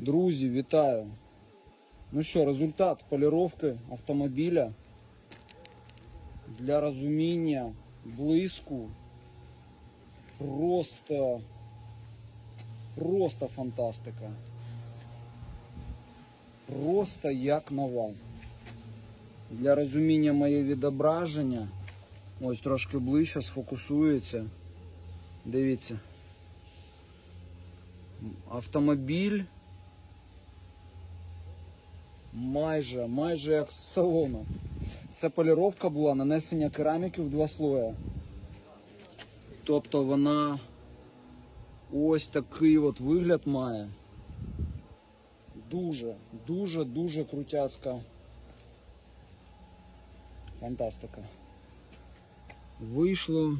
Друзі, вітаю! Ну що, результат поліровки автомобіля для розуміння блиску просто, просто фантастика. Просто як нова. Для розуміння моє відображення. Ось трошки ближче сфокусується. Дивіться. Автомобіль майже, майже як з салону. Це поліровка була, нанесення кераміки в два слоя. Тобто вона ось такий от вигляд має. Дуже, дуже, дуже крутяцька фантастика. Вийшло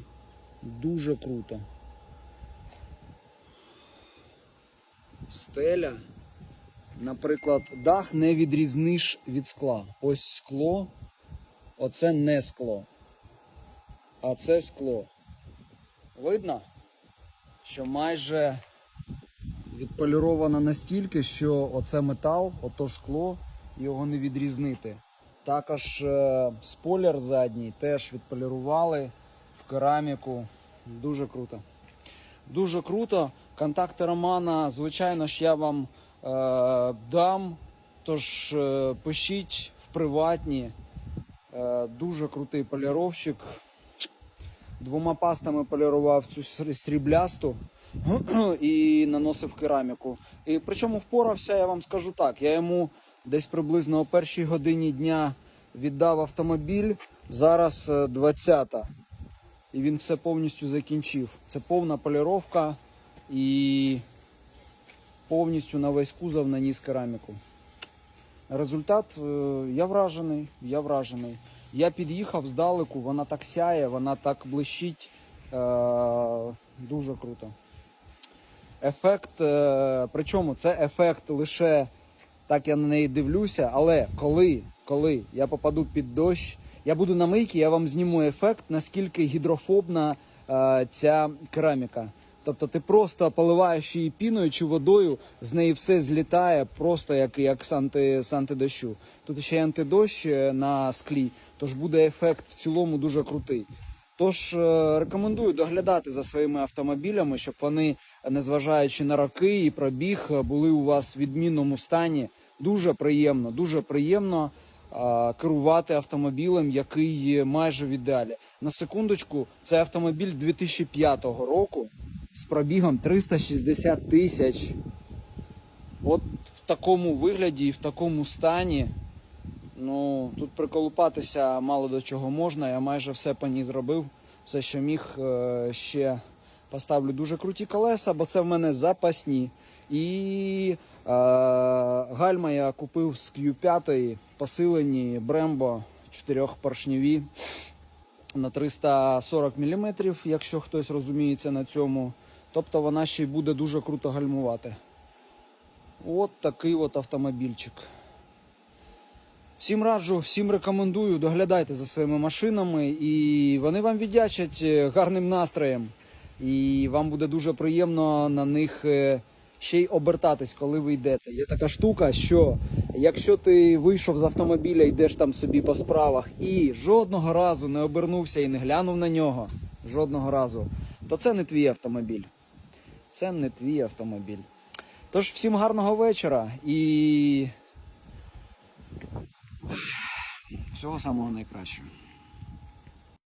дуже круто. Стеля. Наприклад, дах не відрізниш від скла. Ось скло, оце не скло. А це скло. Видно, що майже відполіровано настільки, що оце метал, ото скло, його не відрізнити. Також е, спойлер задній теж відполірували в кераміку. Дуже круто. Дуже круто. Контакти Романа, звичайно ж, я вам дам. Тож е, пишіть в приватні. Е, дуже крутий поліровщик. Двома пастами полірував цю сріблясту і наносив кераміку. І причому впорався, я вам скажу так. Я йому десь приблизно о першій годині дня віддав автомобіль. Зараз 20-та. і він все повністю закінчив. Це повна поліровка і повністю на весь кузов наніс кераміку. Результат е, я вражений, я вражений. Я під'їхав здалеку, вона так сяє, вона так блищить. Е, дуже круто. Ефект, е, причому це ефект лише так я на неї дивлюся, але коли, коли я попаду під дощ, я буду на мийці, я вам зніму ефект, наскільки гідрофобна ця кераміка. Тобто ти просто поливаєш її піною чи водою, з неї все злітає, просто як, як з, анти, з антидощу. Тут ще й антидощ е, на склі, тож буде ефект в цілому дуже крутий. Тож е, рекомендую доглядати за своїми автомобілями, щоб вони, незважаючи на роки і пробіг, е, були у вас в відмінному стані. Дуже приємно, дуже приємно е, керувати автомобілем, який майже в ідеалі. На секундочку, це автомобіль 2005 року з пробігом 360 тисяч. От в такому вигляді і в такому стані. Ну, тут приколупатися мало до чого можна. Я майже все по ній зробив. Все, що міг, е, ще поставлю дуже круті колеса, бо це в мене запасні. І е, гальма я купив з Q5 посилені Brembo 4-поршневі на 340 мм, якщо хтось розуміється на цьому. Тобто вона ще й буде дуже круто гальмувати. От такий от автомобільчик. Всім раджу, всім рекомендую, доглядайте за своїми машинами, і вони вам віддячать е, гарним настроєм. І вам буде дуже приємно на них е, ще й обертатись, коли ви йдете. Є така штука, що якщо ти вийшов з автомобіля, йдеш там собі по справах і жодного разу не обернувся і не глянув на нього, жодного разу, то це не твій автомобіль. Це не твій автомобіль. Тож всім гарного вечора і всього самого найкращого.